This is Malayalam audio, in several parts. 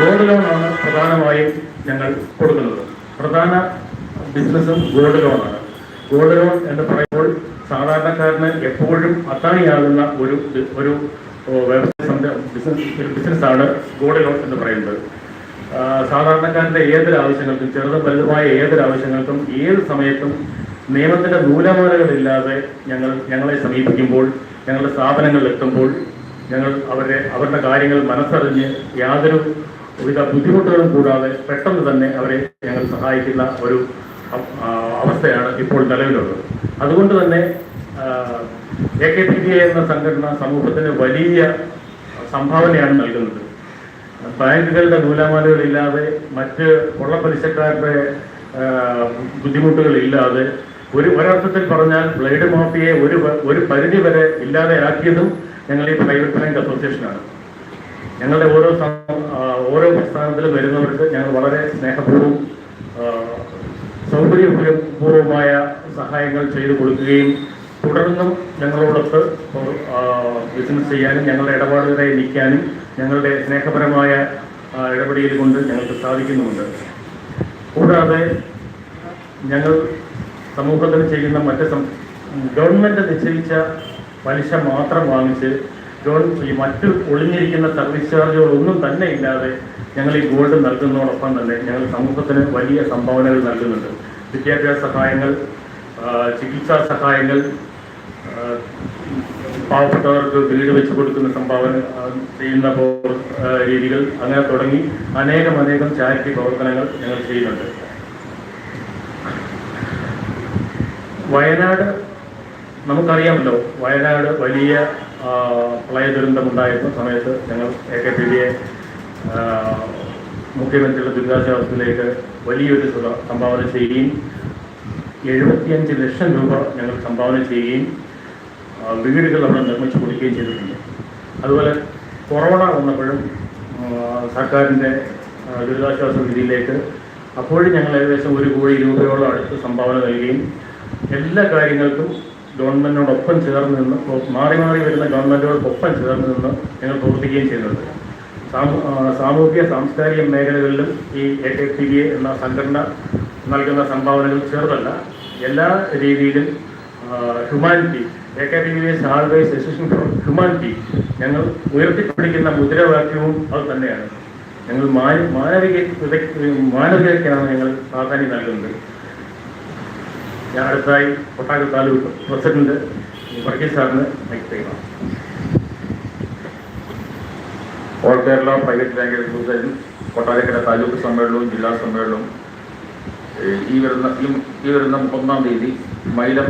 ഗോൾഡ് ലോണാണ് പ്രധാനമായും ഞങ്ങൾ കൊടുക്കുന്നത്. പ്രധാന ബിസിനസ്സും ഗോൾഡ് ലോണാണ് ഗോൾഡ് ലോൺ എന്ന് പറയുമ്പോൾ സാധാരണക്കാരന് എപ്പോഴും അത്താണിയാകുന്ന ഒരു ഒരു വ്യവസായ ബിസിനസ് ബിസിനസ്സാണ് ഗോൾഡ് ലോൺ എന്ന് പറയുന്നത്. സാധാരണക്കാരന്റെ ഏതൊരു ആവശ്യങ്ങൾക്കും ചെറുതും വലുതുമായ ഏതൊരു ആവശ്യങ്ങൾക്കും ഏത് സമയത്തും നിയമത്തിന്റെ നൂലമാലകളില്ലാതെ ഞങ്ങൾ ഞങ്ങളെ സമീപിക്കുമ്പോൾ ഞങ്ങളുടെ സ്ഥാപനങ്ങളിൽ എത്തുമ്പോൾ ഞങ്ങൾ അവരെ അവരുടെ കാര്യങ്ങൾ മനസ്സറിഞ്ഞ് യാതൊരു വിധ ബുദ്ധിമുട്ടുകളും കൂടാതെ പെട്ടെന്ന് തന്നെ അവരെ ഞങ്ങൾ സഹായിക്കുന്ന ഒരു അവസ്ഥയാണ് ഇപ്പോൾ നിലവിലുള്ളത്. അതുകൊണ്ട് തന്നെ എ കെ പി ജി എന്ന സംഘടന സമൂഹത്തിന് വലിയ സംഭാവനയാണ് നൽകുന്നത്. ബാങ്കുകളുടെ നൂലാമാലകളില്ലാതെ മറ്റ് കൊള്ളപ്പലിശക്കാരുടെ ബുദ്ധിമുട്ടുകളില്ലാതെ ഒരു ഒരർത്ഥത്തിൽ പറഞ്ഞാൽ ബ്ലേഡ് മാഫിയെ ഒരു ഒരു പരിധി വരെ ഇല്ലാതെയാക്കിയതും ഞങ്ങൾ ഈ പ്രൈവറ്റ് ബാങ്ക് അസോസിയേഷനാണ്. ഞങ്ങളുടെ ഓരോ ഓരോ പ്രസ്ഥാനത്തിലും വരുന്നവർക്ക് ഞങ്ങൾ വളരെ സ്നേഹപൂർവം സൗകര്യപൂർവമായ സഹായങ്ങൾ ചെയ്തു കൊടുക്കുകയും തുടർന്നും ഞങ്ങളോടൊത്ത് ബിസിനസ് ചെയ്യാനും ഞങ്ങളുടെ ഇടപാടുകളെ നിൽക്കാനും ഞങ്ങളുടെ സ്നേഹപരമായ ഇടപെടൽ കൊണ്ട് ഞങ്ങൾക്ക് സാധിക്കുന്നുമുണ്ട്. കൂടാതെ ഞങ്ങൾ സമൂഹത്തിന് ചെയ്യുന്ന മറ്റ് ഗവൺമെന്റ് നിശ്ചയിച്ച പലിശ മാത്രം വാങ്ങിച്ച് ഈ മറ്റ് ഒളിഞ്ഞിരിക്കുന്ന സർവീസ് ചാർജുകളൊന്നും തന്നെ ഇല്ലാതെ ഞങ്ങൾ ഈ ഗോൾഡ് നൽകുന്നതോടൊപ്പം തന്നെ ഞങ്ങൾ സമൂഹത്തിന് വലിയ സംഭാവനകൾ നൽകുന്നുണ്ട്. വിദ്യാഭ്യാസ സഹായങ്ങൾ ചികിത്സാ സഹായങ്ങൾ പാവപ്പെട്ടവർക്ക് വീട് വെച്ച് കൊടുക്കുന്ന സംഭാവന ചെയ്യുന്ന രീതികൾ അങ്ങനെ തുടങ്ങി അനേകം അനേകം ചാരിറ്റി പ്രവർത്തനങ്ങൾ ഞങ്ങൾ ചെയ്യുന്നുണ്ട്. വയനാട് നമുക്കറിയാമല്ലോ വയനാട് വലിയ പ്രളയ ദുരന്തമുണ്ടായിരുന്ന സമയത്ത് ഞങ്ങൾ എ കെ പി ഡിയെ മുഖ്യമന്ത്രിയുടെ ദുരിതാശ്വാസത്തിലേക്ക് വലിയൊരു തുക സംഭാവന ചെയ്യുകയും എഴുപത്തിയഞ്ച് ലക്ഷം രൂപ ഞങ്ങൾ സംഭാവന ചെയ്യുകയും വീടുകൾ അവിടെ നിർമ്മിച്ചു കൊടുക്കുകയും ചെയ്തിട്ടുണ്ട്. അതുപോലെ കൊറോണ വന്നപ്പോഴും സർക്കാരിന്റെ ദുരിതാശ്വാസ നിധിയിലേക്ക് അപ്പോഴും ഞങ്ങൾ ഏകദേശം ഒരു കോടി രൂപയോളം അടുത്ത് സംഭാവന നൽകുകയും എല്ലാ കാര്യങ്ങൾക്കും ഗവൺമെന്റിനോടൊപ്പം ചേർന്ന് നിന്ന് മാറി മാറി വരുന്ന ഗവൺമെന്റിനോടൊപ്പം ചേർന്ന് നിന്ന് ഞങ്ങൾ പ്രവർത്തിക്കുകയും ആ, സാമൂഹ്യ സാംസ്കാരിക മേഖലകളിലും ഈ എ കെ ടി എ എന്ന സംഘടന നൽകുന്ന സംഭാവനകൾ ചെറുതല്ല. എല്ലാ രീതിയിലും humanity A K T S always for humanity ഞങ്ങൾ ഉയർത്തിപ്പിടിക്കുന്ന മുദ്രാവാക്യവും അത് തന്നെയാണ്. ഞങ്ങൾ മാന- മാനവിക മാനവികതയ്ക്കാണ് ഞങ്ങൾ പ്രാധാന്യം നൽകുന്നത്. ഞാൻ അടുത്തായി കൊട്ടാരം താലൂക്ക് പ്രസിഡന്റ് വർഗീസ് സാറിന് mic all Kerala private bank association Kottarakkara taluk സമ്മേളനവും ജില്ലാ സമ്മേളനവും ഈ വരുന്ന ഈ- വരുന്ന മുപ്പത്തൊന്നാം തീയതി മൈലം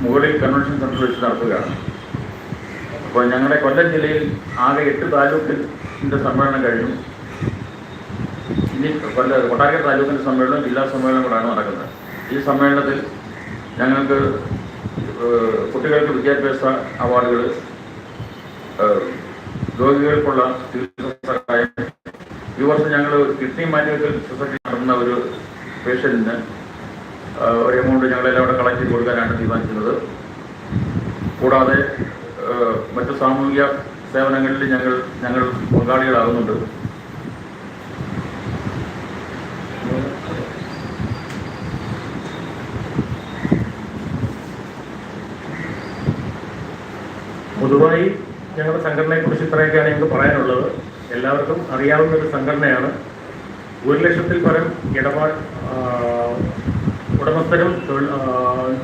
മുകളിൽ കൺവെൻഷൻ സെന്ററിൽ വെച്ച് നടത്തുകയാണ്. അപ്പോൾ ഞങ്ങളുടെ കൊല്ലം ജില്ലയിൽ ആകെ എട്ട് താലൂക്കിന്റെ സമ്മേളനം കഴിഞ്ഞു. ഇനി കൊല്ല കൊട്ടാരക്കര താലൂക്കിന്റെ സമ്മേളനം ജില്ലാ സമ്മേളനം കൂടാണ് നടക്കുന്നത്. ഈ സമ്മേളനത്തിൽ ഞങ്ങൾക്ക് കുട്ടികൾക്ക് വിദ്യാഭ്യാസ അവാർഡുകൾ രോഗികൾക്കുള്ള ചികിത്സാ സഹായം. ഈ വർഷം ഞങ്ങൾ കിഡ്നി മാനുവൽ സൊസൈറ്റി നടന്ന ഒരു പേഷ്യന്റിന് ഒരു എമൗണ്ട് ഞങ്ങളെല്ലാം അവിടെ കളക്ട് ചെയ്ത് കൊടുക്കാനാണ് തീരുമാനിക്കുന്നത്. കൂടാതെ മറ്റു സാമൂഹിക സേവനങ്ങളിൽ ഞങ്ങൾ ഞങ്ങൾ പങ്കാളികളാകുന്നുണ്ട്. പൊതുവായി ഞങ്ങളുടെ സംഘടനയെ കുറിച്ച് ഇത്രയൊക്കെയാണ് ഞങ്ങൾക്ക് പറയാനുള്ളത്. എല്ലാവർക്കും അറിയാവുന്ന ഒരു സംഘടനയാണ്. ഒരു ലക്ഷത്തിൽ പരം ഇടപാട് ഉടമസ്ഥരും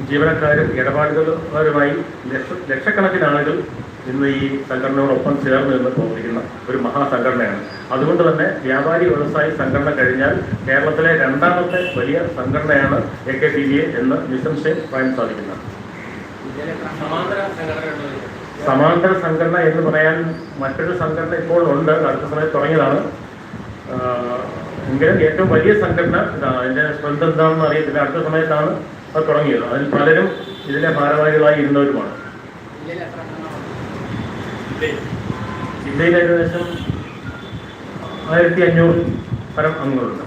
ജീവനക്കാരും ഇടപാടുകാരുമായി ലക്ഷ ലക്ഷക്കണക്കിന് ആളുകൾ ഇന്ന് ഈ സംഘടനയോടൊപ്പം ചേർന്ന് നിന്ന് പ്രവർത്തിക്കുന്ന ഒരു മഹാസംഘടനയാണ്. അതുകൊണ്ട് തന്നെ വ്യാപാരി വ്യവസായി സംഘടന കഴിഞ്ഞാൽ കേരളത്തിലെ രണ്ടാമത്തെ വലിയ സംഘടനയാണ് എ കെ പി ബി എന്ന് നിസംശയം പറയാൻ സാധിക്കുന്നത് സമാന്തര സംഘടനകളുണ്ട് സമാന്തര സംഘടന എന്ന് പറയാൻ മറ്റൊരു സംഘടന ഇപ്പോൾ ഉണ്ട്. അടുത്ത സമയത്ത് തുടങ്ങിയതാണ്. എങ്കിലും ഏറ്റവും വലിയ സംഘടന ഇതാണ് അതിന്റെ സ്ട്രെങ്ത് എന്താണെന്ന് അറിയത്തില്ല. അടുത്ത സമയത്താണ് അത് തുടങ്ങിയത്. അതിൽ പലരും ഇതിലെ ഭാരവാഹികളായി ഇരുന്നവരുമാണ്. ജില്ലയിൽ ഏകദേശം ആയിരത്തി അഞ്ഞൂറ് പരം അംഗങ്ങളുണ്ട്.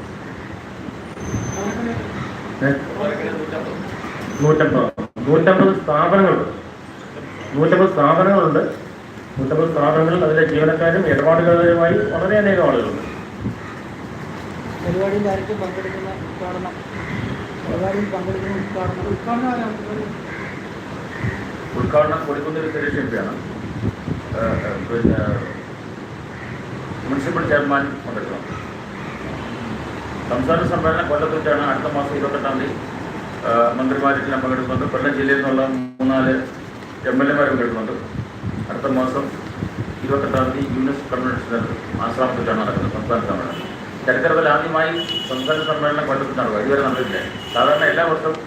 നൂറ്റമ്പത്. നൂറ്റമ്പത് സ്ഥാപനങ്ങളുണ്ട്. നൂറ്റമ്പത് സ്ഥാപനങ്ങളുണ്ട്. നൂറ്റമ്പത് സ്ഥാപനങ്ങളിൽ അതിലെ ജീവനക്കാരും ഇടപാടുകാരുമായി വളരെ അനേകം ആളുകളുണ്ട്. പരിപാടിയിൽ ആരൊക്കെ പങ്കെടുക്കുന്ന ഉദ്ഘാടനം? പരിപാടിയിൽ പങ്കെടുക്കുന്ന ഉദ്ഘാടനം. ഉദ്ഘാടനം ആരാണ് ഉദ്ഘാടനം? കൊടിക്കുന്നിൽ സുരേഷ് എം പിയാണ് പിന്നെ മുനിസിപ്പൽ ചെയർമാൻ പങ്കെടുക്കണം. സംസ്ഥാന സമ്മേളനം കൊല്ലത്ത് വെച്ചാണ് അടുത്ത മാസം ഇരുപത്തെട്ടാം തീയതി മന്ത്രിമാരെല്ലാം പങ്കെടുക്കുന്നുണ്ട് കൊല്ലം ജില്ലയിൽ നിന്നുള്ള മൂന്നാൽ എം എൽ എമാരും കേൾക്കുന്നുണ്ട്. അടുത്ത മാസം ഇരുപത്തെട്ടാം തീയതി യൂണിസ് കൺവെൻഷൻ ആശ്രാമത്തിലാണ് നടക്കുന്നത് സംസ്ഥാന സമ്മേളനം. ചരിത്രത്തിൽ ആദ്യമായി സംസ്ഥാന സമ്മേളനം കൊല്ലത്ത് നടക്കുക ഇതുവരെ നടന്നിട്ടില്ല സാധാരണ എല്ലാ വർഷവും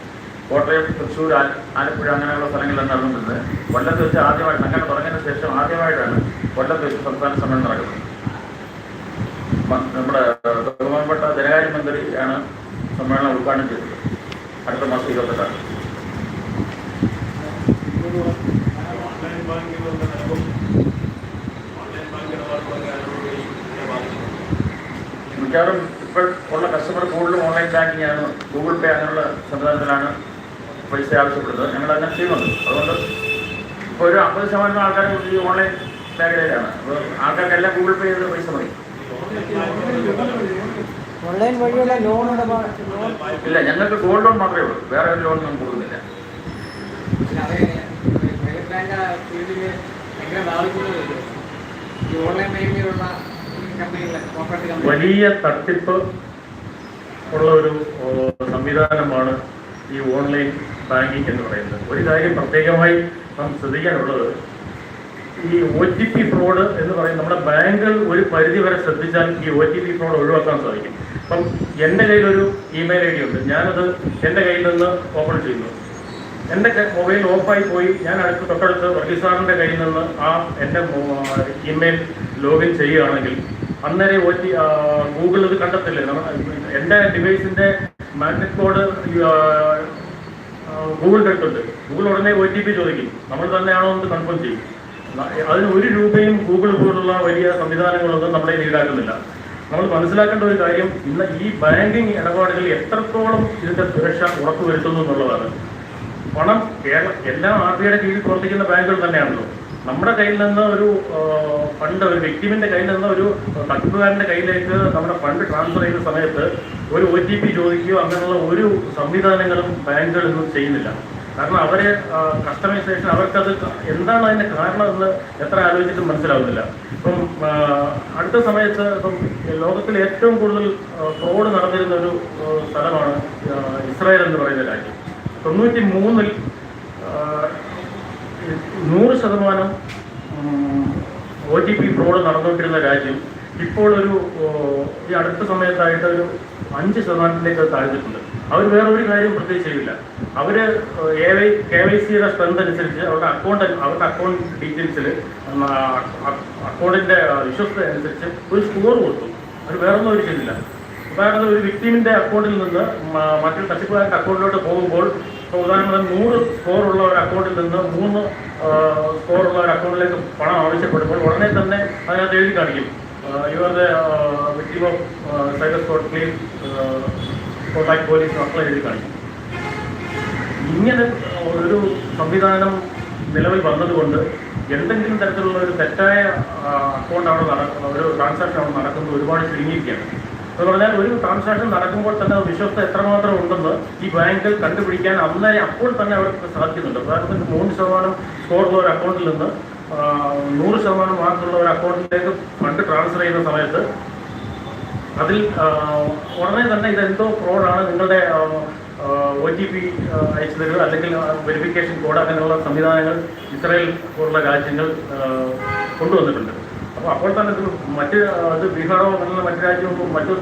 കോട്ടയം തൃശ്ശൂർ ആലപ്പുഴ അങ്ങനെയുള്ള സ്ഥലങ്ങളിലാണ് നടന്നിരുന്നത് കൊല്ലത്ത് വെച്ച് ആദ്യമായിട്ട് അങ്ങനെ തുടങ്ങിയതിന് ശേഷം ആദ്യമായിട്ടാണ് കൊല്ലത്ത് വെച്ച് സംസ്ഥാന സമ്മേളനം നടക്കുന്നത്. നമ്മുടെ ബഹുമാനപ്പെട്ട ധനകാര്യമന്ത്രിയാണ് സമ്മേളനം ഉദ്ഘാടനം ചെയ്തത്. അടുത്ത മാസം ഇരുപത്തെട്ടാണ് ഓൺലൈൻ ബാങ്കിംഗ് ഓൺലൈൻ മിക്കവാറും ഇപ്പോൾ ഉള്ള കസ്റ്റമർ കൂടുതലും ഓൺലൈൻ ബാങ്കിങ് ആണ്. ഗൂഗിൾ പേ അങ്ങനെയുള്ള സംവിധാനത്തിലാണ് പൈസ ആവശ്യപ്പെടുന്നത്. ഞങ്ങൾ അങ്ങനെ ചെയ്യുന്നുണ്ട്. അതുകൊണ്ട് ഇപ്പോൾ ഒരു അമ്പത് ശതമാനം ആൾക്കാർ ഈ ഓൺലൈൻ മേഖലയിലാണ്. അപ്പോൾ ആൾക്കാർക്കെല്ലാം ഗൂഗിൾ പേ ചെയ്ത് പൈസ മതി. ഓൺലൈൻ വഴിയുള്ള ലോൺ ഇല്ല ഞങ്ങൾക്ക് ഗോൾഡ് ലോൺ മാത്രമേ ഉള്ളൂ. വേറെ ഒരു ലോൺ ഒന്നും കൊടുക്കുന്നില്ല. ബാങ്ക് ഫീൽഡിൽ ഭയങ്കര ബാധിക്കുന്നത് ഓൺലൈൻ മേഖലയിലുള്ള വലിയ തട്ടിപ്പ് ഉള്ള ഒരു സംവിധാനമാണ് ഈ ഓൺലൈൻ ബാങ്കിങ് എന്ന് പറയുന്നത്. ഒരു കാര്യം പ്രത്യേകമായി നാം ശ്രദ്ധിക്കാനുള്ളത് ഈ ഒ ടി പി ഫ്രോഡ് എന്ന് പറയുന്നത് നമ്മുടെ ബാങ്കുകൾ ഒരു പരിധി വരെ ശ്രദ്ധിച്ചാൽ ഈ ഒ ടി പി ഫ്രോഡ് ഒഴിവാക്കാൻ സാധിക്കും. അപ്പം എന്റെ കയ്യിലൊരു ഇമെയിൽ ഐ ഡി ഉണ്ട്. ഞാനത് എന്റെ കയ്യിൽ നിന്ന് ഓപ്പൺ ചെയ്യുന്നു. എന്റെ മൊബൈൽ ഓഫായി പോയി? ഞാൻ അടുത്ത് തൊട്ടടുത്ത് വർഗീസ് സാറിന്റെ കയ്യിൽ നിന്ന് ആ എന്റെ ഇമെയിൽ ലോഗിൻ ചെയ്യുകയാണെങ്കിൽ അന്നേരം ഒ ടി ഗൂഗിൾ ഇത് കണ്ടെത്തില്ലേ? എന്റെ ഡിവൈസിന്റെ മാഗ്നറ്റ് കോഡ് ഗൂഗിളിന്റെ അടുത്തുണ്ട് ഗൂഗിൾ ഉടനെ ഒ ടി പി ചോദിക്കും. നമ്മൾ തന്നെയാണോ എന്ന് കൺഫേം ചെയ്യും. അതിന് ഒരു രൂപയും ഗൂഗിൾ പോലുള്ള വലിയ സംവിധാനങ്ങളൊന്നും നമ്മളെ ഈടാക്കുന്നില്ല നമ്മൾ മനസ്സിലാക്കേണ്ട ഒരു കാര്യം ഇന്ന് ഈ ബാങ്കിങ് ഇടപാടുകളിൽ എത്രത്തോളം ഇതിന്റെ സുരക്ഷ ഉറപ്പുവരുത്തുന്നു എന്നുള്ളതാണ്. പണം കേരള എല്ലാ ആർ ബി ഐയുടെ കീഴിൽ പ്രവർത്തിക്കുന്ന ബാങ്കുകൾ തന്നെയാണല്ലോ. നമ്മുടെ കയ്യിൽ നിന്ന് ഒരു ഫണ്ട് ഒരു വ്യക്തിമിന്റെ കയ്യിൽ നിന്ന് ഒരു തട്ടിപ്പുകാരന്റെ കയ്യിലേക്ക് നമ്മുടെ ഫണ്ട് ട്രാൻസ്ഫർ ചെയ്യുന്ന സമയത്ത് ഒരു ഒ ടി പി ചോദിക്കുകയോ അങ്ങനെയുള്ള ഒരു സംവിധാനങ്ങളും ബാങ്കുകൾ ഇന്നും ചെയ്യുന്നില്ല. കാരണം അവരെ കസ്റ്റമൈസേഷൻ അവർക്കത് എന്താണ് അതിന്റെ കാരണം എന്ന് എത്ര ആലോചിച്ചിട്ടും മനസ്സിലാവുന്നില്ല. ഇപ്പം അടുത്ത സമയത്ത് ഇപ്പം ലോകത്തിൽ ഏറ്റവും കൂടുതൽ ഫ്രോഡ് നടന്നിരുന്ന ഒരു സ്ഥലമാണ് ഇസ്രായേൽ എന്ന് പറയുന്ന രാജ്യം. തൊണ്ണൂറ്റി മൂന്നിൽ നൂറ് ശതമാനം ഒ ടി പി ഫ്രോഡ് നടന്നുകൊണ്ടിരുന്ന രാജ്യം ഇപ്പോൾ ഒരു ഈ അടുത്ത സമയത്തായിട്ട് ഒരു അഞ്ച് ശതമാനത്തിലേക്ക് താഴ്ന്നിട്ടുണ്ട്. അവർ വേറെ ഒരു കാര്യം പ്രത്യേകിച്ച് ചെയ്യില്ല. അവർ എ വൈ കെ വൈ സിയുടെ സ്ട്രെങ്ത് അനുസരിച്ച് അവരുടെ അക്കൗണ്ട് അവരുടെ അക്കൗണ്ട് ഡീറ്റെയിൽസിൽ അക്കൗണ്ടിന്റെ വിശ്വസ്ത അനുസരിച്ച് ഒരു സ്കോർ കൊടുത്തു. അവർ വേറൊന്നും അവർ ചെയ്തില്ല. ഉദാഹരണത്തിന് ഒരു വിക്ടിമിന്റെ അക്കൗണ്ടിൽ നിന്ന് മറ്റൊരു തട്ടിപ്പുകാരന്റെ അക്കൗണ്ടിലോട്ട് പോകുമ്പോൾ ഉദാഹരണത്തിന് നൂറ് സ്കോർ ഉള്ള ഒരു അക്കൗണ്ടിൽ നിന്ന് മൂന്ന് സ്കോർ ഉള്ള ഒരു അക്കൗണ്ടിലേക്ക് പണം ആവശ്യപ്പെടുമ്പോൾ ഉടനെ തന്നെ അതിനകത്ത് എഴുതി കാണിക്കും. ഇവരുടെ victim of cyber scot clean contact police മക്കളെ എഴുതി കാണിക്കും. ഇങ്ങനെ ഒരു സംവിധാനം നിലവിൽ വന്നതുകൊണ്ട് എന്തെങ്കിലും തരത്തിലുള്ള ഒരു തെറ്റായ അക്കൗണ്ട് അവിടെ നടക്കുന്ന ഒരു ട്രാൻസാക്ഷൻ അവിടെ നടക്കുന്നത് ഒരുപാട് ചുരുങ്ങിയിരിക്കുകയാണ്. എന്ന് പറഞ്ഞാൽ ഒരു ട്രാൻസാക്ഷൻ നടക്കുമ്പോൾ തന്നെ വിശ്വസ്ത എത്രമാത്രം ഉണ്ടെന്ന് ഈ ബാങ്കിൽ കണ്ടുപിടിക്കാൻ അന്നേ അപ്പോൾ തന്നെ അവർക്ക് സാധിക്കുന്നുണ്ട്. ഉദാഹരണത്തിന് മൂന്ന് ശതമാനം സ്കോറുള്ള ഒരു അക്കൗണ്ടിൽ നിന്ന് നൂറ് ശതമാനം മാർക്കുള്ള ഒരു അക്കൗണ്ടിലേക്ക് ഫണ്ട് ട്രാൻസ്ഫർ ചെയ്യുന്ന സമയത്ത് അതിൽ ഉടനെ തന്നെ ഇതെന്തോ ഫ്രോഡാണ് നിങ്ങളുടെ ഒ ടി പി അയച്ചു തരിക അല്ലെങ്കിൽ വെരിഫിക്കേഷൻ കോഡ് അങ്ങനെയുള്ള സംവിധാനങ്ങൾ ഇസ്രായേൽ പോലുള്ള രാജ്യങ്ങൾ കൊണ്ടുവന്നിട്ടുണ്ട്. അപ്പോൾ അപ്പോൾ തന്നെ മറ്റ് അത് ബീഹാറോ അങ്ങനെയുള്ള മറ്റു രാജ്യമൊന്നും മറ്റു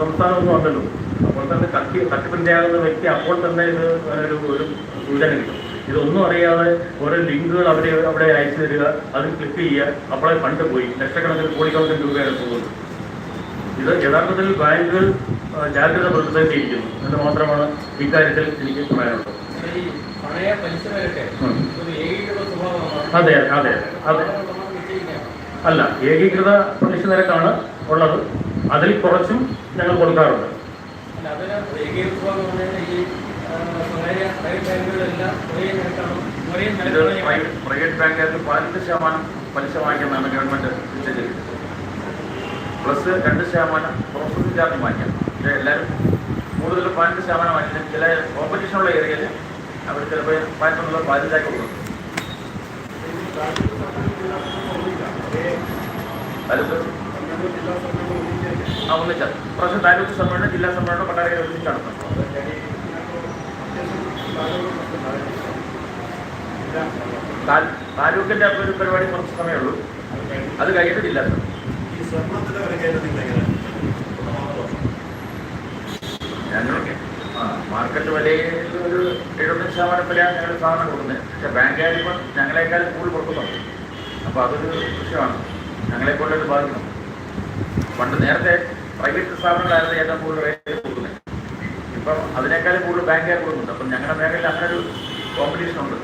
സംസ്ഥാനമൊന്നും അല്ലല്ലോ. അപ്പോൾ തന്നെ തട്ടി തട്ടിപ്പിന്റെ ആകുന്ന വ്യക്തി അപ്പോൾ തന്നെ ഇത് ഒരു ഒരു സൂചന കിട്ടും. ഇതൊന്നും അറിയാതെ ഓരോ ലിങ്കുകൾ അവരെ അവിടെ അയച്ചു തരിക അതിൽ ക്ലിക്ക് ചെയ്യുക അപ്പോഴേ ഫണ്ട് പോയി. ലക്ഷക്കണക്കിന് കോടിക്കണക്കിന് രൂപയാണ് പോകുന്നത്. ഇത് യഥാർത്ഥത്തിൽ ബാങ്കുകൾ ജാഗ്രത പുലർത്തേണ്ടിയിരിക്കുന്നു എന്ന് മാത്രമാണ് ഇക്കാര്യത്തിൽ എനിക്ക് പറയാനുള്ളത്. അതെ അതെ അതെ. അല്ല ഏകീകൃത പലിശ നിരക്കാണ് ഉള്ളത്. അതിൽ കുറച്ചും ഞങ്ങൾ കൊടുക്കാറുണ്ട്. ഇത് പ്രൈവറ്റ് ബാങ്കുകാർക്ക് പതിനെട്ട് ശതമാനം പലിശ വാങ്ങിക്കുന്നതാണ് ഗവൺമെന്റ് നിശ്ചയിച്ചിരിക്കുന്നത് പ്ലസ് രണ്ട് ശതമാനം പ്രോസസ്സിംഗ് ചാർജ് വാങ്ങിക്കാം. ഇത് എല്ലാവരും കൂടുതൽ പതിനെട്ട് ശതമാനമായിട്ട് ചില കോമ്പറ്റീഷനുള്ള ഏരിയയിൽ അവർ ചിലപ്പോൾ പതിനൊന്നുള്ള പതിനഞ്ചാക്കി കൊടുക്കും. താലൂക്ക് ആ ഒന്നിച്ച. പ്രാവശ്യം താലൂക്ക് സമ്മേളനം ജില്ലാ സമ്മേളനം കൊട്ടാരക്കര ഒരുമിച്ച് നടത്തും താൽ- താലൂക്കിന്റെ ഒരു പരിപാടി കുറച്ച് സമയമേ ഉള്ളൂ. അത് കഴിഞ്ഞിട്ട് ജില്ലാ മാർക്കറ്റ് വിലയിൽ ഒരു എഴുപത്തഞ്ച് ശതമാനം വിലയാണ് ഞങ്ങൾ സാധനം കൊടുക്കുന്നത്. പക്ഷേ ബാങ്കുകാരിപ്പം ഞങ്ങളെക്കാളും കൂടുതൽ കൊടുക്കുന്നുണ്ട്. അപ്പോൾ അതൊരു വിഷയമാണ്. ഞങ്ങളെക്കൊണ്ടത് ഭാഗ്യം. പണ്ട് നേരത്തെ പ്രൈവറ്റ് സ്ഥാപനങ്ങളായിരുന്നു ഏറ്റവും കൂടുതൽ റേറ്റ് കൊടുക്കുന്നത് ഇപ്പം അതിനേക്കാളും കൂടുതൽ ബാങ്കുകാർ കൊടുക്കുന്നുണ്ട് അപ്പം ഞങ്ങളുടെ മേഖലയിൽ അങ്ങനെ ഒരു കോമ്പറ്റീഷൻ ഉണ്ട്.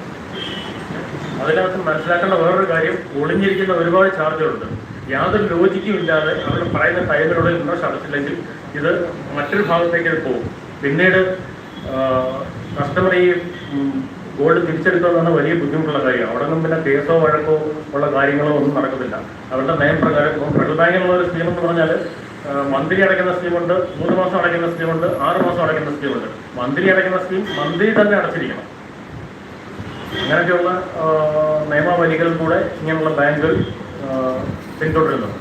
അതിനകത്ത് മനസ്സിലാക്കേണ്ട വേറൊരു കാര്യം ഒളിഞ്ഞിരിക്കുന്ന ഒരുപാട് ചാർജുകളുണ്ട് യാതൊരു ലോജിക്കും ഇല്ലാതെ അവർ പറയുന്ന ടൈമിലൂടെ ഇൻട്രസ്റ്റ് അടച്ചില്ലെങ്കിൽ ഇത് മറ്റൊരു ഭാഗത്തേക്ക് പോകും. പിന്നീട് കസ്റ്റമർ ഈ ഗോൾഡ് തിരിച്ചെടുക്കുക എന്ന് പറഞ്ഞാൽ വലിയ ബുദ്ധിമുട്ടുള്ള കാര്യമാണ്. അവിടെ പിന്നെ കേസോ വഴക്കോ ഉള്ള കാര്യങ്ങളോ ഒന്നും നടക്കത്തില്ല. അവരുടെ നയപ്രകാരം ഫെഡറൽ ബാങ്കിനുള്ള ഒരു സ്കീം എന്ന് പറഞ്ഞാൽ മന്ത്രി അടയ്ക്കുന്ന സ്കീമുണ്ട് മൂന്ന് മാസം അടയ്ക്കുന്ന സ്കീമുണ്ട് ആറ് മാസം അടയ്ക്കുന്ന സ്കീമുണ്ട് മന്ത്രി അടയ്ക്കുന്ന സ്കീം മന്ത്രി തന്നെ അടച്ചിരിക്കണം. അങ്ങനെയൊക്കെയുള്ള നിയമാവലികൾ കൂടെ ഇങ്ങനെയുള്ള ബാങ്കുകൾ പിന്തുടരുന്നുണ്ട്.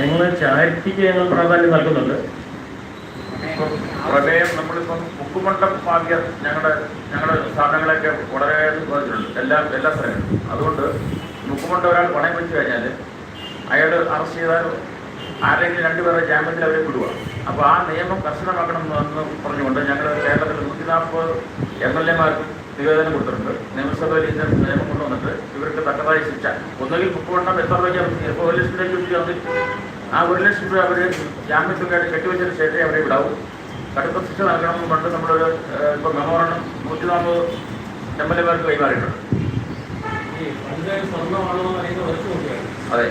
ഞങ്ങൾ ചാരിറ്റിക്ക് ഞങ്ങൾ പ്രാധാന്യം നൽകുന്നുണ്ട്. പ്രമേയം നമ്മളിപ്പം മുക്കുമണ്ഡം ഭാഗ്യ ഞങ്ങളുടെ ഞങ്ങളുടെ സ്ഥാപനങ്ങളൊക്കെ വളരെ ബാധിച്ചിട്ടുണ്ട് എല്ലാ എല്ലാ സ്ഥലങ്ങളിലും. അതുകൊണ്ട് മുക്കുമണ്ഡം ഒരാൾ പണയം വെച്ച് കഴിഞ്ഞാൽ അയാൾ അറസ്റ്റ് ചെയ്താൽ ആരെങ്കിലും രണ്ടുപേരുടെ ജാമ്യത്തിൽ അവരെ വിടുക. അപ്പോൾ ആ നിയമം കർശനമാക്കണം എന്ന് പറഞ്ഞുകൊണ്ട് ഞങ്ങൾ കേരളത്തിൽ നൂറ്റി നാൽപ്പത് എം എൽ എമാർക്ക് നിവേദനം കൊടുത്തിട്ടുണ്ട്. നിയമസഭയിൽ ഇതിന്റെ നിയമം കൊണ്ടുവന്നിട്ട് ഇവർക്ക് തക്കതായ ശിക്ഷ. ഒന്നുകിൽ മുക്കുമണ്ഡം എത്ര രൂപയ്ക്ക്? പോലീസിലേക്ക് വന്നിട്ട് ആ ഒരു ലക്ഷം രൂപ അവർ ജാമ്യത്തുകയായിട്ട് കെട്ടിവെച്ചതിന് ശേഷം അവരെ വിടാവും. കടുപ്പ ശിക്ഷ നൽകണമെന്ന് പണ്ട് നമ്മളൊരു ഇപ്പോൾ മെമ്മോറണ്ടം നൂറ്റി നാൽപ്പത് എം എൽ എമാർക്ക് കൈമാറിയിട്ടുണ്ട്. അതെ.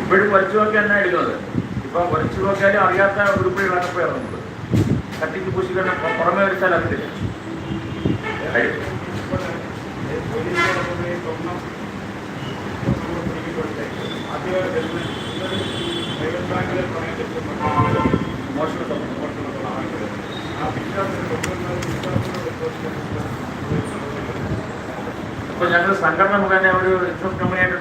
ഇപ്പോഴും വരച്ചു നോക്കി തന്നെ എടുക്കുന്നത് ഇപ്പൊ വരച്ചു നോക്കിയാലും അറിയാത്ത ഉരുപ്പടികളാണ് ഇപ്പോൾ ഇറങ്ങുന്നത്. കട്ടിക്ക് പൂശി പുറമെ പുറമേ വരച്ചാൽ അറിയില്ല ഇപ്പൊ ഞങ്ങൾ സംഘടന മുഖേന ഒരു ഇൻഷുറൻസ് കമ്പനിയായിട്ട്